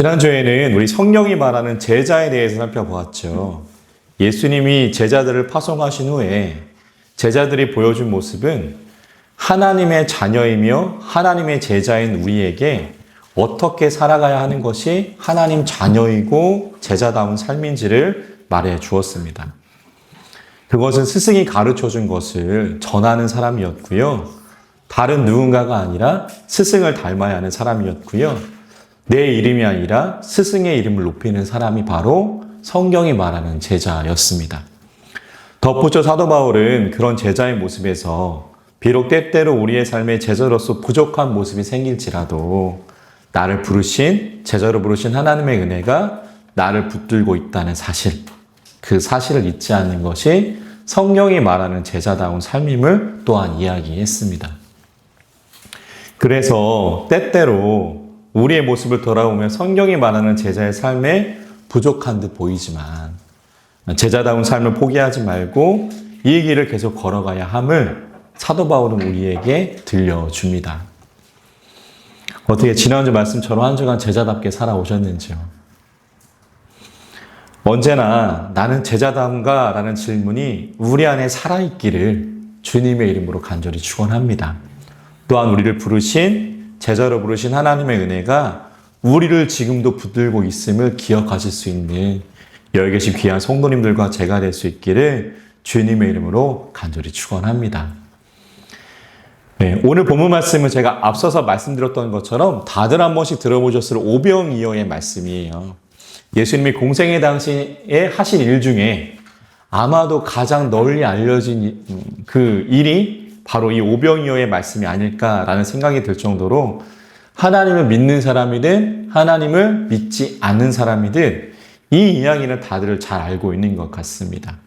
지난주에는 우리 성령이 말하는 제자에 대해서 살펴보았죠. 예수님이 제자들을 파송하신 후에 제자들이 보여준 모습은 하나님의 자녀이며 하나님의 제자인 우리에게 어떻게 살아가야 하는 것이 하나님 자녀이고 제자다운 삶인지를 말해 주었습니다. 그것은 스승이 가르쳐 준 것을 전하는 사람이었고요. 다른 누군가가 아니라 스승을 닮아야 하는 사람이었고요. 내 이름이 아니라 스승의 이름을 높이는 사람이 바로 성경이 말하는 제자였습니다. 덧붙여 사도 바울은 그런 제자의 모습에서 비록 때때로 우리의 삶에 제자로서 부족한 모습이 생길지라도 나를 부르신, 제자로 부르신 하나님의 은혜가 나를 붙들고 있다는 사실, 그 사실을 잊지 않는 것이 성경이 말하는 제자다운 삶임을 또한 이야기했습니다. 그래서 때때로 우리의 모습을 돌아보면 성경이 말하는 제자의 삶에 부족한 듯 보이지만 제자다운 삶을 포기하지 말고 이 길을 계속 걸어가야 함을 사도 바울은 우리에게 들려줍니다. 어떻게 지난주 말씀처럼 한 주간 제자답게 살아오셨는지요? 언제나 나는 제자다운가? 라는 질문이 우리 안에 살아있기를 주님의 이름으로 간절히 축원합니다. 또한 우리를 부르신 제자로 부르신 하나님의 은혜가 우리를 지금도 붙들고 있음을 기억하실 수 있는 여기 계신 귀한 성도님들과 제가 될 수 있기를 주님의 이름으로 간절히 축원합니다. 네, 오늘 본문 말씀은 제가 앞서서 말씀드렸던 것처럼 다들 한 번씩 들어보셨을 오병이어의 말씀이에요. 예수님이 공생의 당시에 하신 일 중에 아마도 가장 널리 알려진 그 일이 바로 이 오병이어의 말씀이 아닐까라는 생각이 들 정도로 하나님을 믿는 사람이든 하나님을 믿지 않는 사람이든 이 이야기는 다들 잘 알고 있는 것 같습니다.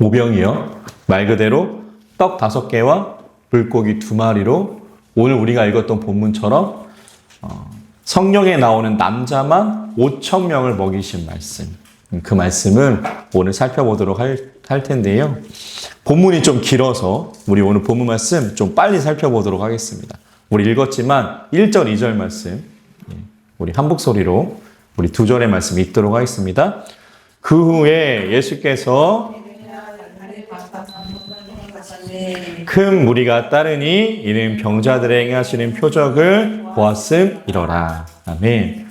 오병이어 말 그대로 떡 다섯 개와 물고기 두 마리로 오늘 우리가 읽었던 본문처럼 어, 성령에 나오는 남자만 5천 명을 먹이신 말씀. 그 말씀을 오늘 살펴보도록 할, 할 텐데요. 본문이 좀 길어서 우리 오늘 본문 말씀 좀 빨리 살펴보도록 하겠습니다. 우리 읽었지만 1절, 2절 말씀 예, 우리 한북 소리로 우리 두 절의 말씀 읽도록 하겠습니다. 그 후에 예수께서 큰 무리가 따르니 이는 병자들에게 하시는 표적을 보았음 이러라. 아멘.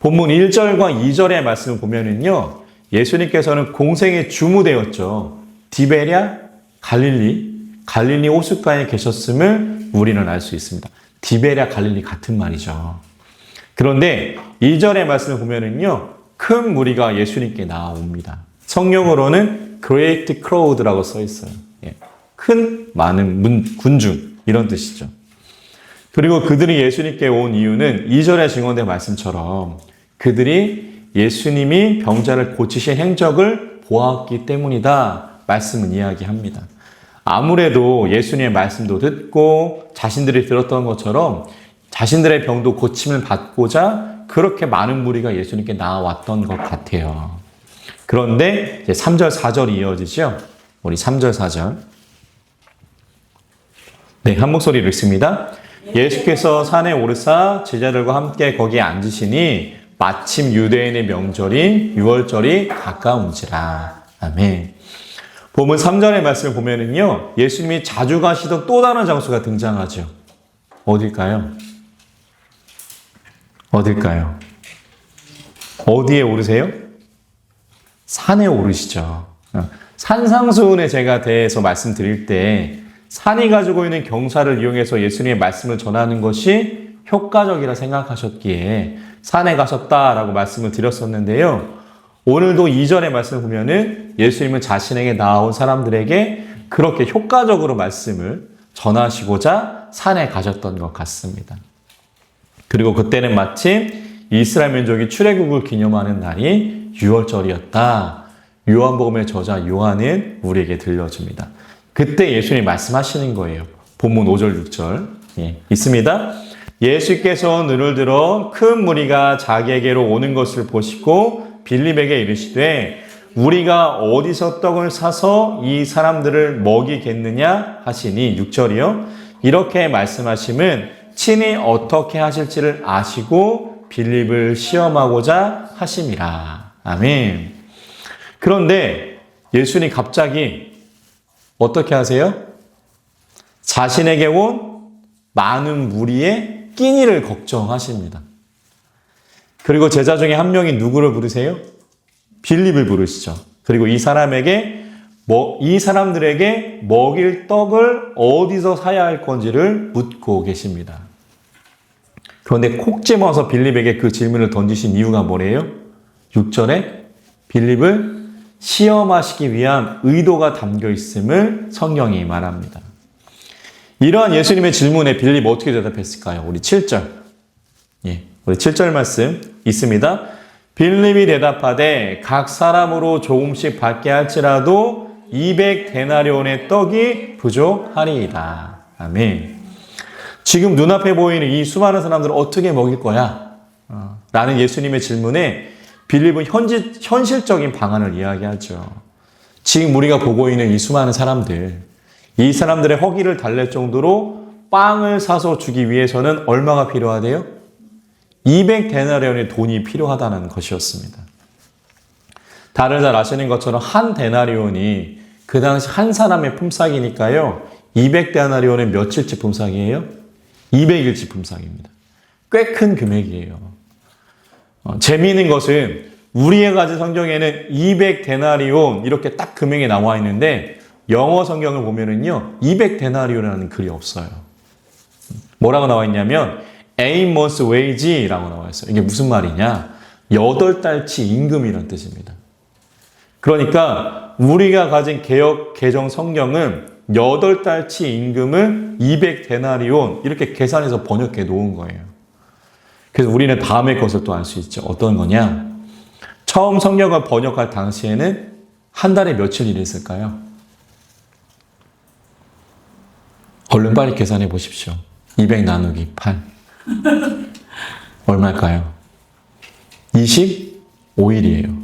본문 1절과 2절의 말씀을 보면은요. 예수님께서는 공생의 주무되었죠. 디베랴, 갈릴리, 갈릴리 호숫가에 계셨음을 우리는 알 수 있습니다. 디베랴, 갈릴리 같은 말이죠. 그런데 2절의 말씀을 보면은요. 큰 무리가 예수님께 나옵니다. 성령으로는 great crowd라고 써 있어요. 예. 큰 많은 문, 군중 이런 뜻이죠. 그리고 그들이 예수님께 온 이유는 2절에 증언된 말씀처럼 그들이 예수님이 병자를 고치신 행적을 보았기 때문이다. 말씀은 이야기합니다. 아무래도 예수님의 말씀도 듣고 자신들이 들었던 것처럼 자신들의 병도 고침을 받고자 그렇게 많은 무리가 예수님께 나왔던 것 같아요. 그런데 이제 3절, 4절이 이어지죠. 우리 3절, 4절. 네, 한 목소리로 읽습니다. 예수께서 산에 오르사 제자들과 함께 거기에 앉으시니 마침 유대인의 명절인 유월절이 가까운지라. 아멘. 보면 3절의 말씀을 보면은요, 예수님이 자주 가시던 또 다른 장소가 등장하죠. 어딜까요? 어딜까요? 어디에 오르세요? 산에 오르시죠. 산상수훈에 제가 대해서 말씀드릴 때 산이 가지고 있는 경사를 이용해서 예수님의 말씀을 전하는 것이 효과적이라 생각하셨기에 산에 가셨다라고 말씀을 드렸었는데요. 오늘도 2절의 말씀을 보면은 예수님은 자신에게 나온 사람들에게 그렇게 효과적으로 말씀을 전하시고자 산에 가셨던 것 같습니다. 그리고 그때는 마침 이스라엘 민족이 출애굽을 기념하는 날이 6월절이었다. 요한복음의 저자 요한은 우리에게 들려줍니다. 그때 예수님이 말씀하시는 거예요. 본문 5절, 6절. 예, 있습니다. 예수께서 눈을 들어 큰 무리가 자기에게로 오는 것을 보시고 빌립에게 이르시되 우리가 어디서 떡을 사서 이 사람들을 먹이겠느냐 하시니 6절이요. 이렇게 말씀하심은 친히 어떻게 하실지를 아시고 빌립을 시험하고자 하심이라. 아멘. 그런데 예수님 갑자기 어떻게 하세요? 자신에게 온 많은 무리의 끼니를 걱정하십니다. 그리고 제자 중에 한 명이 누구를 부르세요? 빌립을 부르시죠. 그리고 이 사람에게 뭐, 이 사람들에게 먹일 떡을 어디서 사야 할 건지를 묻고 계십니다. 그런데 콕 집어서 빌립에게 그 질문을 던지신 이유가 뭐래요? 6절에 빌립을 시험하시기 위한 의도가 담겨 있음을 성경이 말합니다. 이러한 예수님의 질문에 빌립 어떻게 대답했을까요? 우리 7절. 예, 우리 7절 말씀 있습니다. 빌립이 대답하되 각 사람으로 조금씩 받게 할지라도 200 데나리온의 떡이 부족하리이다. 아멘. 지금 눈앞에 보이는 이 수많은 사람들을 어떻게 먹일 거야? 어, 라는 예수님의 질문에 빌립은 현지, 현실적인 방안을 이야기하죠. 지금 우리가 보고 있는 이 수많은 사람들, 이 사람들의 허기를 달랠 정도로 빵을 사서 주기 위해서는 얼마가 필요하대요? 200데나리온의 돈이 필요하다는 것이었습니다. 다들 잘 아시는 것처럼 한 데나리온이 그 당시 한 사람의 품삯이니까요. 200데나리온의 며칠치 품삯이에요? 200일치 품삯입니다. 꽤 큰 금액이에요. 어, 재미있는 것은 우리가 가진 성경에는 200데나리온 이렇게 딱 금액이 나와 있는데 영어 성경을 보면은요. 200데나리온이라는 글이 없어요. 뭐라고 나와 있냐면 a month's wage라고 나와 있어요. 이게 무슨 말이냐? 8달치 임금이라는 뜻입니다. 그러니까 우리가 가진 개혁 개정 성경은 8달치 임금을 200데나리온 이렇게 계산해서 번역해 놓은 거예요. 그래서 우리는 다음의 것을 또 알 수 있죠. 어떤 거냐? 처음 성경을 번역할 당시에는 한 달에 며칠 일했을까요? 얼른 빨리 계산해 보십시오. 200 나누기 8. 얼마일까요? 25일이에요.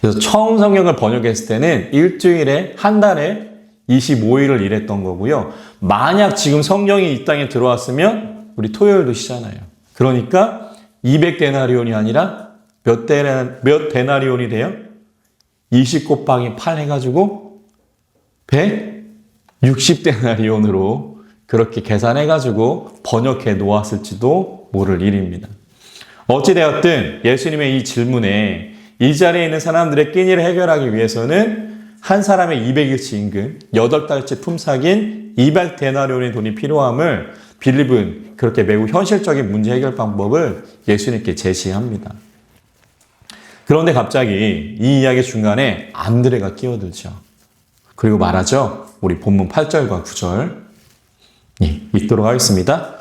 그래서 처음 성경을 번역했을 때는 일주일에 한 달에 25일을 일했던 거고요. 만약 지금 성경이 이 땅에 들어왔으면 우리 토요일도 쉬잖아요. 그러니까 200데나리온이 아니라 몇, 데나, 몇 데나리온이 돼요? 20 곱하기 8 해가지고 160데나리온으로 그렇게 계산해가지고 번역해 놓았을지도 모를 일입니다. 어찌되었든 예수님의 이 질문에 이 자리에 있는 사람들의 끼니를 해결하기 위해서는 한 사람의 200일치 임금, 8달치 품삯인 200데나리온의 돈이 필요함을 빌립은 그렇게 매우 현실적인 문제 해결 방법을 예수님께 제시합니다. 그런데 갑자기 이 이야기 중간에 안드레가 끼어들죠. 그리고 말하죠. 우리 본문 8절과 9절. 예, 읽도록 하겠습니다.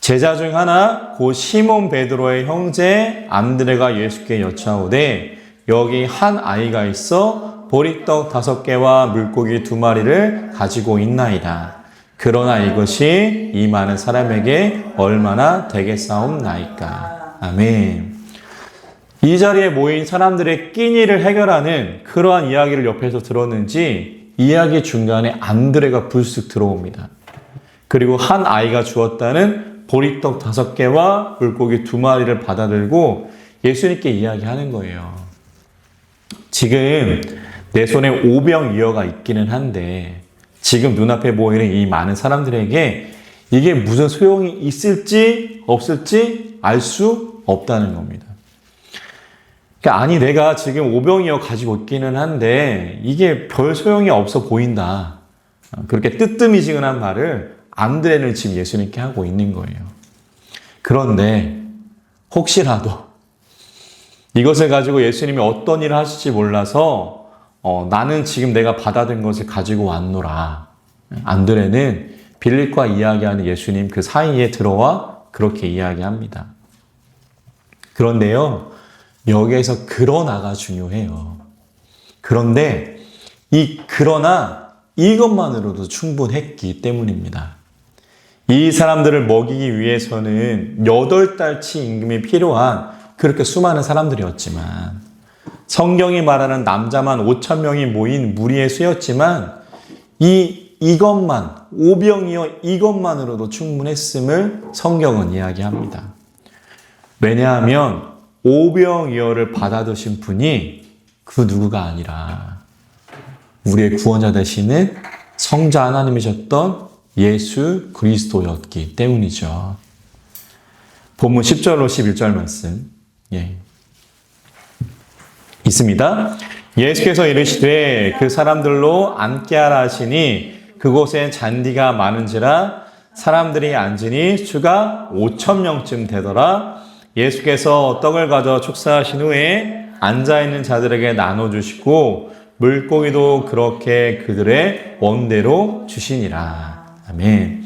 제자 중 하나 곧 시몬 베드로의 형제 안드레가 예수께 여차오되 여기 한 아이가 있어 보리떡 다섯 개와 물고기 두 마리를 가지고 있나이다. 그러나 이것이 이 많은 사람에게 얼마나 되겠사옵나이까. 아멘. 이 자리에 모인 사람들의 끼니를 해결하는 그러한 이야기를 옆에서 들었는지 이야기 중간에 안드레가 불쑥 들어옵니다. 그리고 한 아이가 주었다는 보리떡 다섯 개와 물고기 두 마리를 받아들고 예수님께 이야기하는 거예요. 지금 내 손에 오병이어가 있기는 한데 지금 눈앞에 보이는 이 많은 사람들에게 이게 무슨 소용이 있을지 없을지 알 수 없다는 겁니다. 그러니까 아니 내가 지금 오병이어 가지고 있기는 한데 이게 별 소용이 없어 보인다. 그렇게 뜨뜻미지근한 말을 안드레는 지금 예수님께 하고 있는 거예요. 그런데 혹시라도 이것을 가지고 예수님이 어떤 일을 하실지 몰라서 어, 나는 지금 내가 받아든 것을 가지고 왔노라. 안드레는 빌립과 이야기하는 예수님 그 사이에 들어와 그렇게 이야기합니다. 그런데요, 여기에서 그러나가 중요해요. 그런데 이 그러나 이것만으로도 충분했기 때문입니다. 이 사람들을 먹이기 위해서는 8달치 임금이 필요한 그렇게 수많은 사람들이었지만 성경이 말하는 남자만 5천 명이 모인 무리의 수였지만 이 이것만 오병이어 이것만으로도 충분했음을 성경은 이야기합니다. 왜냐하면 오병이어를 받아드신 분이 그 누구가 아니라 우리의 구원자 되시는 성자 하나님이셨던 예수 그리스도였기 때문이죠. 본문 10절로 11절 말씀. 예. 있습니다. 예수께서 이르시되 그 사람들로 앉게 하라 하시니 그곳에 잔디가 많은지라 사람들이 앉으니 수가 5천 명쯤 되더라. 예수께서 떡을 가져 축사하신 후에 앉아 있는 자들에게 나눠 주시고 물고기도 그렇게 그들의 원대로 주시니라. 아멘.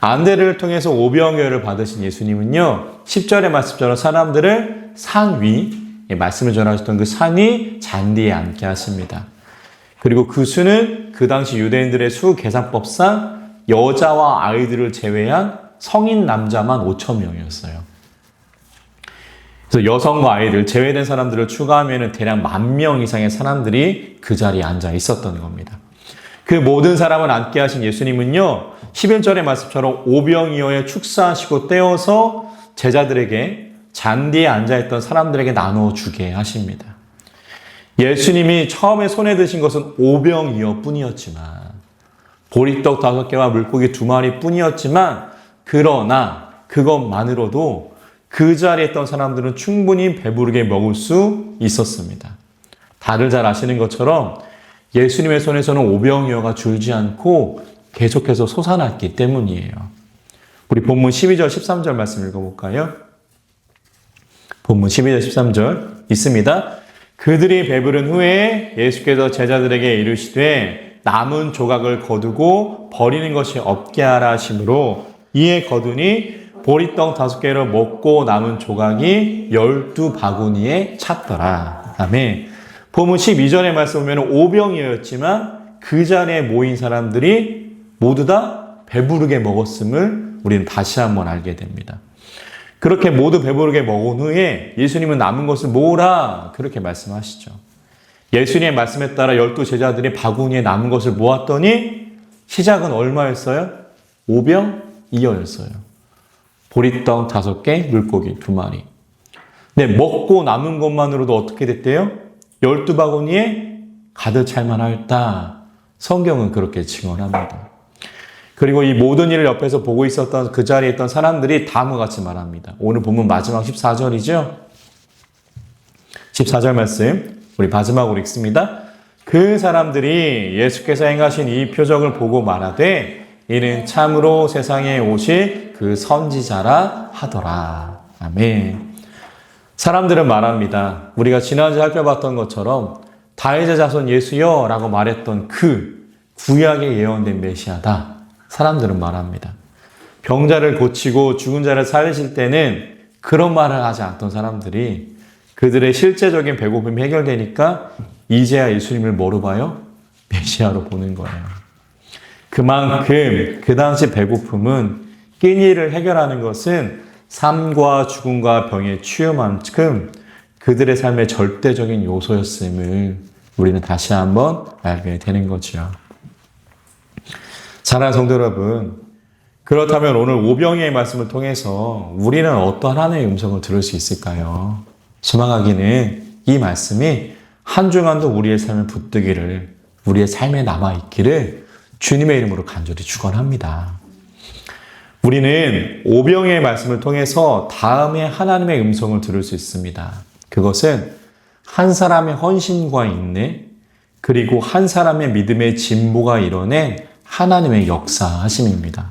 안대를 통해서 오병이어를 받으신 예수님은요. 10절의 말씀처럼 사람들을 산 위, 예, 말씀을 전하셨던 그 산이 잔디에 앉게 하십니다. 그리고 그 수는 그 당시 유대인들의 수 계산법상 여자와 아이들을 제외한 성인 남자만 5천 명이었어요. 그래서 여성과 아이들 제외된 사람들을 추가하면 대략 만 명 이상의 사람들이 그 자리에 앉아 있었던 겁니다. 그 모든 사람을 앉게 하신 예수님은요, 11절의 말씀처럼 오병이어에 축사하시고 떼어서 제자들에게 잔디에 앉아있던 사람들에게 나눠주게 하십니다. 예수님이 처음에 손에 드신 것은 오병이어 뿐이었지만, 보리떡 다섯 개와 물고기 두 마리 뿐이었지만, 그러나 그것만으로도 그 자리에 있던 사람들은 충분히 배부르게 먹을 수 있었습니다. 다들 잘 아시는 것처럼 예수님의 손에서는 오병이어가 줄지 않고 계속해서 솟아났기 때문이에요. 우리 본문 12절, 13절 말씀 읽어볼까요? 본문 12절, 13절 있습니다. 그들이 배부른 후에 예수께서 제자들에게 이르시되 남은 조각을 거두고 버리는 것이 없게 하라 하심으로 이에 거두니 보리떡 다섯 개를 먹고 남은 조각이 열두 바구니에 찼더라. 아멘. 본문 12절의 말씀 보면 오병이었지만 그 자리에 모인 사람들이 모두 다 배부르게 먹었음을 우리는 다시 한번 알게 됩니다. 그렇게 모두 배부르게 먹은 후에 예수님은 남은 것을 모으라 그렇게 말씀하시죠. 예수님의 말씀에 따라 열두 제자들이 바구니에 남은 것을 모았더니 시작은 얼마였어요? 오병 이어였어요. 보리떡 다섯 개, 물고기 두 마리. 네, 먹고 남은 것만으로도 어떻게 됐대요? 열두 바구니에 가득 찰만 하였다. 성경은 그렇게 증언합니다. 그리고 이 모든 일을 옆에서 보고 있었던 그 자리에 있던 사람들이 다음과 같이 말합니다. 오늘 본문 마지막 14절이죠? 14절 말씀, 우리 마지막으로 읽습니다. 그 사람들이 예수께서 행하신 이 표적을 보고 말하되 이는 참으로 세상에 오실 그 선지자라 하더라. 아멘. 사람들은 말합니다. 우리가 지난주에 살펴봤던 것처럼 다윗의 자손 예수여 라고 말했던 그 구약에 예언된 메시아다. 사람들은 말합니다. 병자를 고치고 죽은 자를 살리실 때는 그런 말을 하지 않던 사람들이 그들의 실제적인 배고픔이 해결되니까 이제야 예수님을 뭐로 봐요? 메시아로 보는 거예요. 그만큼 그 당시 배고픔은 끼니를 해결하는 것은 삶과 죽음과 병의 치유만큼 그들의 삶의 절대적인 요소였음을 우리는 다시 한번 알게 되는 거죠. 사랑하는 성도 여러분, 그렇다면 오늘 오병이의 말씀을 통해서 우리는 어떠한 하나님의 음성을 들을 수 있을까요? 소망하기는 이 말씀이 한 주간도 우리의 삶을 붙들기를, 우리의 삶에 남아있기를 주님의 이름으로 간절히 축원합니다. 우리는 오병의 말씀을 통해서 다음에 하나님의 음성을 들을 수 있습니다. 그것은 한 사람의 헌신과 인내, 그리고 한 사람의 믿음의 진보가 이뤄낸 하나님의 역사하심입니다.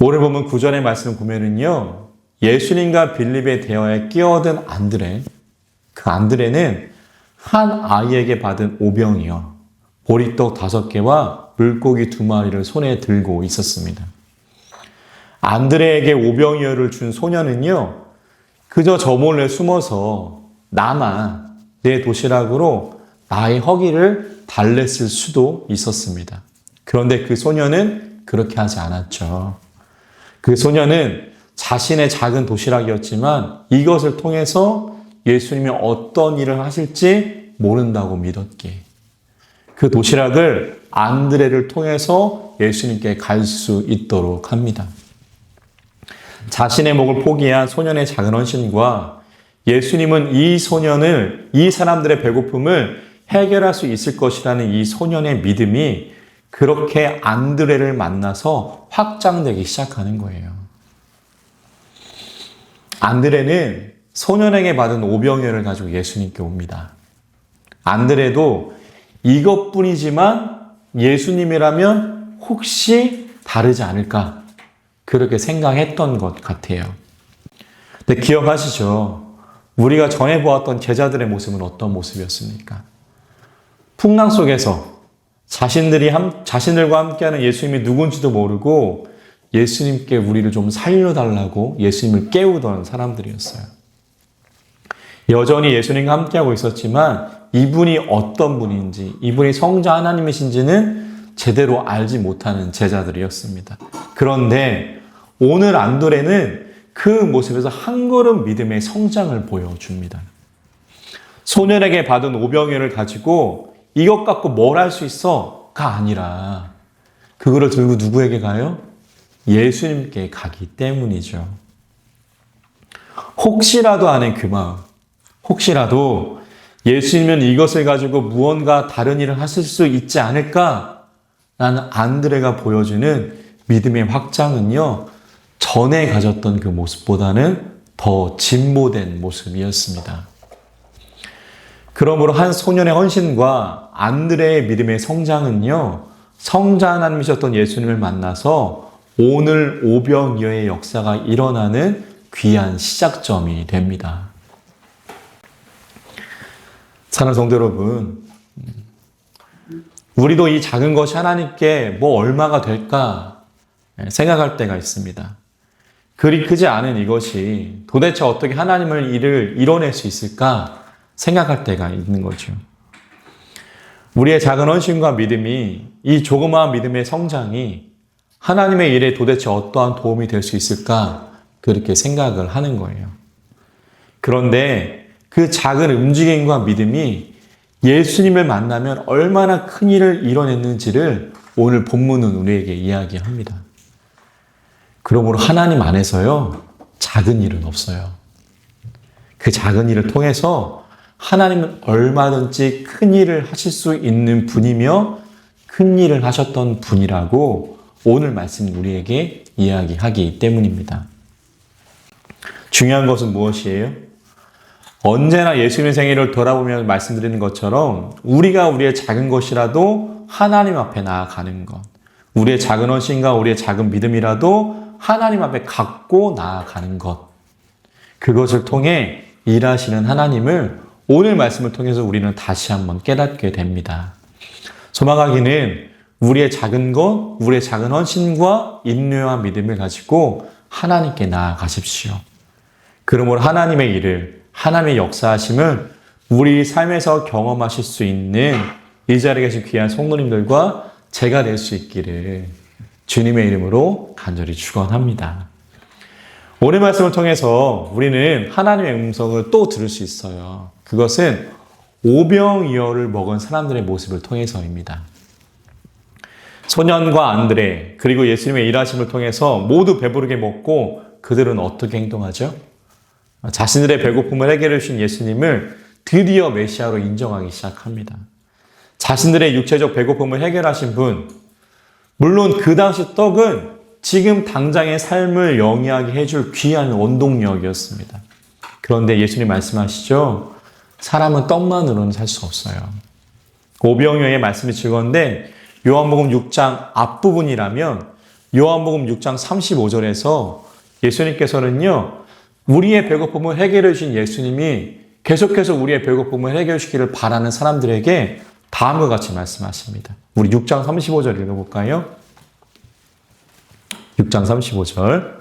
오늘 보면 구절의 말씀 보면은요, 예수님과 빌립의 대화에 끼어든 안드레, 그 안드레는 한 아이에게 받은 오병이요, 보리떡 다섯 개와 물고기 두 마리를 손에 들고 있었습니다. 안드레에게 오병이어를 준 소녀는요, 그저 저 몰래 숨어서 나만 내 도시락으로 나의 허기를 달랬을 수도 있었습니다. 그런데 그 소녀는 그렇게 하지 않았죠. 그 소녀는 자신의 작은 도시락이었지만 이것을 통해서 예수님이 어떤 일을 하실지 모른다고 믿었기에 그 도시락을 안드레를 통해서 예수님께 갈 수 있도록 합니다. 자신의 목을 포기한 소년의 작은 헌신과 예수님은 이 소년을, 이 사람들의 배고픔을 해결할 수 있을 것이라는 이 소년의 믿음이 그렇게 안드레를 만나서 확장되기 시작하는 거예요. 안드레는 소년에게 받은 오병이어를 가지고 예수님께 옵니다. 안드레도 이것뿐이지만 예수님이라면 혹시 다르지 않을까 그렇게 생각했던 것 같아요. 근데 기억하시죠? 우리가 전에 보았던 제자들의 모습은 어떤 모습이었습니까? 풍랑 속에서 자신들이 함, 자신들과 함께하는 예수님이 누군지도 모르고 예수님께 우리를 좀 살려달라고 예수님을 깨우던 사람들이었어요. 여전히 예수님과 함께하고 있었지만 이분이 어떤 분인지, 이분이 성자 하나님이신지는 제대로 알지 못하는 제자들이었습니다. 그런데 오늘 안도레는 그 모습에서 한 걸음 믿음의 성장을 보여줍니다. 소년에게 받은 오병이어를 가지고 이것 갖고 뭘 할 수 있어? 가 아니라 그거를 들고 누구에게 가요? 예수님께 가기 때문이죠. 혹시라도 아는 그 마음, 혹시라도 예수님은 이것을 가지고 무언가 다른 일을 하실 수 있지 않을까? 라는 안드레가 보여주는 믿음의 확장은요, 전에 가졌던 그 모습보다는 더 진보된 모습이었습니다. 그러므로 한 소년의 헌신과 안드레의 믿음의 성장은요, 성자 하나님이셨던 예수님을 만나서 오늘 오병이어의 역사가 일어나는 귀한 시작점이 됩니다. 사는 성도 여러분, 우리도 이 작은 것이 하나님께 뭐 얼마가 될까 생각할 때가 있습니다. 그리 크지 않은 이것이 도대체 어떻게 하나님을 일을 이뤄낼 수 있을까 생각할 때가 있는 거죠. 우리의 작은 헌신과 믿음이 이 조그마한 믿음의 성장이 하나님의 일에 도대체 어떠한 도움이 될 수 있을까 그렇게 생각을 하는 거예요. 그런데 그 작은 움직임과 믿음이 예수님을 만나면 얼마나 큰 일을 이뤄냈는지를 오늘 본문은 우리에게 이야기합니다. 그러므로 하나님 안에서요, 작은 일은 없어요. 그 작은 일을 통해서 하나님은 얼마든지 큰 일을 하실 수 있는 분이며 큰 일을 하셨던 분이라고 오늘 말씀 우리에게 이야기하기 때문입니다. 중요한 것은 무엇이에요? 언제나 예수님의 생애를 돌아보며 말씀드리는 것처럼 우리가 우리의 작은 것이라도 하나님 앞에 나아가는 것. 우리의 작은 헌신과 우리의 작은 믿음이라도 하나님 앞에 갖고 나아가는 것. 그것을 통해 일하시는 하나님을 오늘 말씀을 통해서 우리는 다시 한번 깨닫게 됩니다. 소망하기는 우리의 작은 것, 우리의 작은 헌신과 인내와 믿음을 가지고 하나님께 나아가십시오. 그러므로 하나님의 일을, 하나님의 역사하심을 우리 삶에서 경험하실 수 있는 이 자리에 계신 귀한 성도님들과 제가 될 수 있기를 주님의 이름으로 간절히 축원합니다. 오늘 말씀을 통해서 우리는 하나님의 음성을 또 들을 수 있어요. 그것은 오병이어를 먹은 사람들의 모습을 통해서입니다. 소년과 안드레 그리고 예수님의 일하심을 통해서 모두 배부르게 먹고 그들은 어떻게 행동하죠? 자신들의 배고픔을 해결해 주신 예수님을 드디어 메시아로 인정하기 시작합니다. 자신들의 육체적 배고픔을 해결하신 분, 물론 그 당시 떡은 지금 당장의 삶을 영위하게 해줄 귀한 원동력이었습니다. 그런데 예수님 말씀하시죠? 사람은 떡만으로는 살 수 없어요. 오병이어의 말씀이 즐거운데 요한복음 6장 앞부분이라면 요한복음 6장 35절에서 예수님께서는요, 우리의 배고픔을 해결해 주신 예수님이 계속해서 우리의 배고픔을 해결해 주기를 바라는 사람들에게 다음과 같이 말씀하십니다. 우리 6장 35절 읽어볼까요? 6장 35절.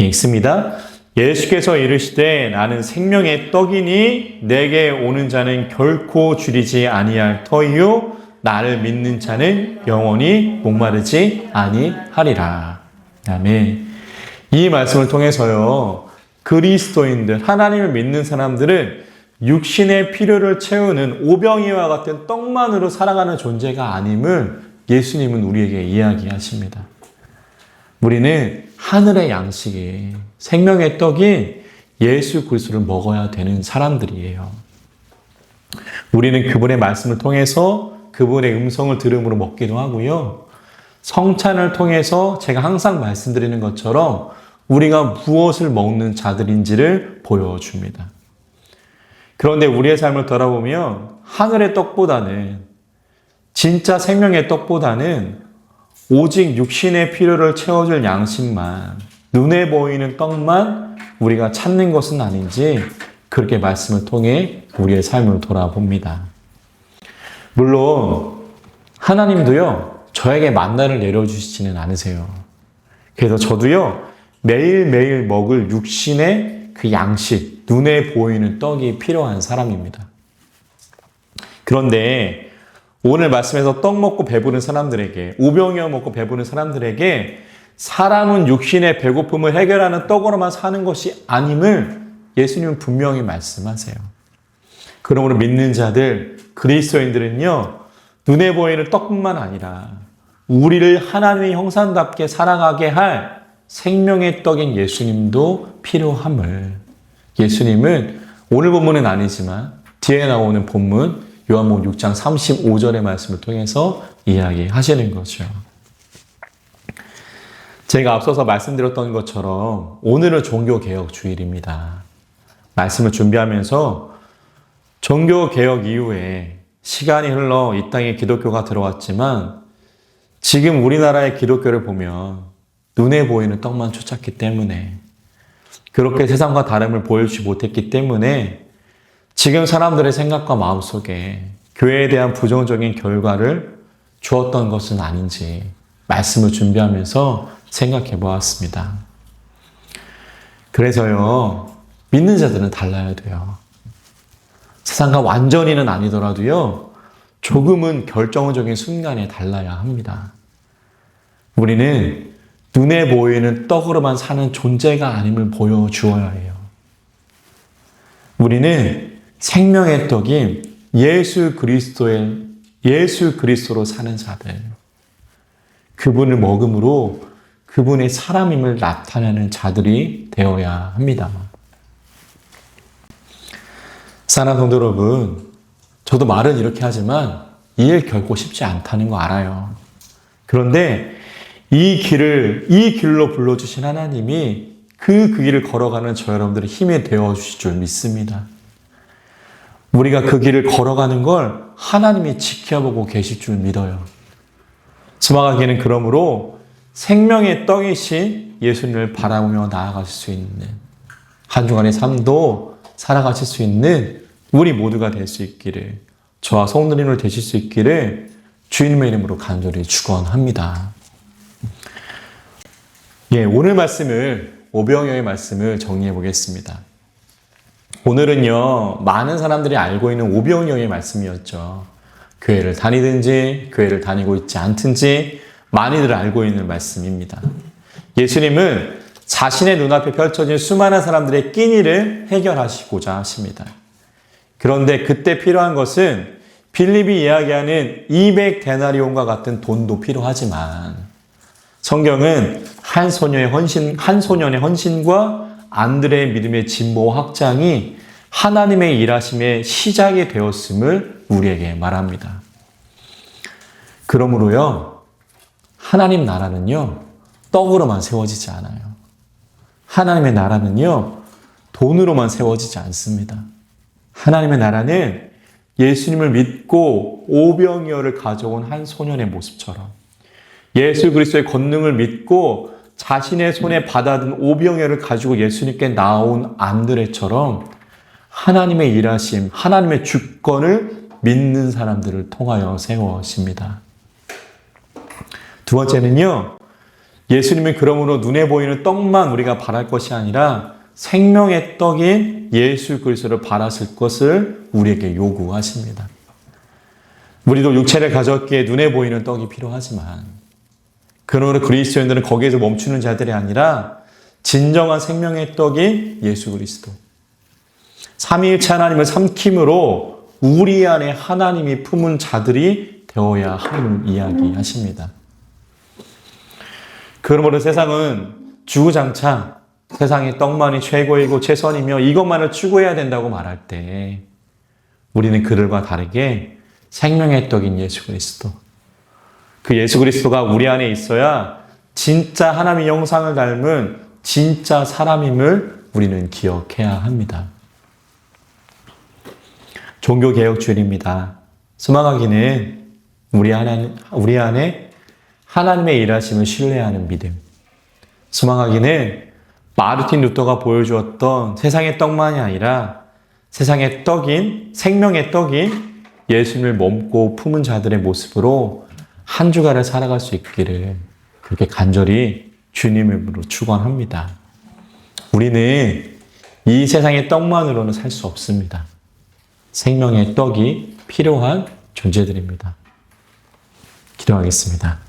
예, 읽습니다. 예수께서 이르시되 나는 생명의 떡이니 내게 오는 자는 결코 줄이지 아니할 터이요 나를 믿는 자는 영원히 목마르지 아니하리라. 아멘. 이 말씀을 통해서요. 그리스도인들 하나님을 믿는 사람들은 육신의 필요를 채우는 오병이와 같은 떡만으로 살아가는 존재가 아님을 예수님은 우리에게 이야기하십니다. 우리는 하늘의 양식이 생명의 떡인 예수 그리스도를 먹어야 되는 사람들이에요. 우리는 그분의 말씀을 통해서 그분의 음성을 들음으로 먹기도 하고요. 성찬을 통해서 제가 항상 말씀드리는 것처럼 우리가 무엇을 먹는 자들인지를 보여줍니다. 그런데 우리의 삶을 돌아보면 하늘의 떡보다는 진짜 생명의 떡보다는 오직 육신의 필요를 채워줄 양식만 눈에 보이는 떡만 우리가 찾는 것은 아닌지 그렇게 말씀을 통해 우리의 삶을 돌아봅니다. 물론 하나님도요 저에게 만나를 내려주시지는 않으세요. 그래서 저도요 매일매일 먹을 육신의 그 양식, 눈에 보이는 떡이 필요한 사람입니다. 그런데 오늘 말씀에서 떡 먹고 배부른 사람들에게, 우병이어 먹고 배부른 사람들에게 사람은 육신의 배고픔을 해결하는 떡으로만 사는 것이 아님을 예수님은 분명히 말씀하세요. 그러므로 믿는 자들, 그리스도인들은요, 눈에 보이는 떡뿐만 아니라 우리를 하나님의 형상답게 살아가게 할 생명의 떡인 예수님도 필요함을 예수님은 오늘 본문은 아니지만 뒤에 나오는 본문 요한복음 6장 35절의 말씀을 통해서 이야기하시는 거죠. 제가 앞서서 말씀드렸던 것처럼 오늘은 종교개혁 주일입니다. 말씀을 준비하면서 종교개혁 이후에 시간이 흘러 이 땅에 기독교가 들어왔지만 지금 우리나라의 기독교를 보면 눈에 보이는 떡만 쫓았기 때문에 그렇게 세상과 다름을 보여주지 못했기 때문에 지금 사람들의 생각과 마음 속에 교회에 대한 부정적인 결과를 주었던 것은 아닌지 말씀을 준비하면서 생각해 보았습니다. 그래서요, 믿는 자들은 달라야 돼요. 세상과 완전히는 아니더라도요, 조금은 결정적인 순간에 달라야 합니다. 우리는 눈에 보이는 떡으로만 사는 존재가 아님을 보여주어야 해요. 우리는 생명의 떡인 예수 그리스도의 예수 그리스도로 사는 자들. 그분을 먹음으로 그분의 사람임을 나타내는 자들이 되어야 합니다. 사랑하는 성도 여러분, 저도 말은 이렇게 하지만 이 일 결코 쉽지 않다는 거 알아요. 그런데 이 길을, 이 길로 불러 주신 하나님이 그, 그 길을 걸어가는 저 여러분들의 힘이 되어 주실 줄 믿습니다. 우리가 그 길을 걸어가는 걸 하나님이 지켜보고 계실 줄 믿어요. 스마가기는 그러므로 생명의 떡이신 예수님을 바라보며 나아가실 수 있는 한 주간의 삶도 살아가실 수 있는 우리 모두가 될 수 있기를 저와 성도님을 되실 수 있기를 주님의 이름으로 간절히 축원합니다. 예, 오늘 말씀을 오병이어의 말씀을 정리해 보겠습니다. 오늘은요 많은 사람들이 알고 있는 오병이어의 말씀이었죠. 교회를 다니든지 교회를 다니고 있지 않든지 많이들 알고 있는 말씀입니다. 예수님은 자신의 눈앞에 펼쳐진 수많은 사람들의 끼니를 해결하시고자 하십니다. 그런데 그때 필요한 것은 빌립이 이야기하는 200데나리온과 같은 돈도 필요하지만 성경은 한 소년의 헌신, 한 소년의 헌신과 안드레의 믿음의 진보 확장이 하나님의 일하심의 시작이 되었음을 우리에게 말합니다. 그러므로요, 하나님 나라는요, 떡으로만 세워지지 않아요. 하나님의 나라는요, 돈으로만 세워지지 않습니다. 하나님의 나라는 예수님을 믿고 오병이어를 가져온 한 소년의 모습처럼 예수 그리스도의 권능을 믿고 자신의 손에 받아든 오병이어를 가지고 예수님께 나온 안드레처럼 하나님의 일하심, 하나님의 주권을 믿는 사람들을 통하여 세워십니다. 두 번째는요, 예수님은 그러므로 눈에 보이는 떡만 우리가 바랄 것이 아니라 생명의 떡인 예수 그리스도를 바라실 것을 우리에게 요구하십니다. 우리도 육체를 가졌기에 눈에 보이는 떡이 필요하지만 그러므로 그리스도인들은 거기에서 멈추는 자들이 아니라 진정한 생명의 떡인 예수 그리스도. 삼위일체 하나님을 삼킴으로 우리 안에 하나님이 품은 자들이 되어야 함을 이야기 하십니다. 그러므로 세상은 주구장창 세상의 떡만이 최고이고 최선이며 이것만을 추구해야 된다고 말할 때 우리는 그들과 다르게 생명의 떡인 예수 그리스도 그 예수 그리스도가 우리 안에 있어야 진짜 하나님의 형상을 닮은 진짜 사람임을 우리는 기억해야 합니다. 종교개혁주의입니다. 소망하기는 우리 안에, 우리 안에 하나님의 일하심을 신뢰하는 믿음. 소망하기는 마르틴 루터가 보여주었던 세상의 떡만이 아니라 세상의 떡인, 생명의 떡인 예수님을 몸고 품은 자들의 모습으로 한 주간을 살아갈 수 있기를 그렇게 간절히 주님으로 축원합니다. 우리는 이 세상의 떡만으로는 살 수 없습니다. 생명의 떡이 필요한 존재들입니다. 기도하겠습니다.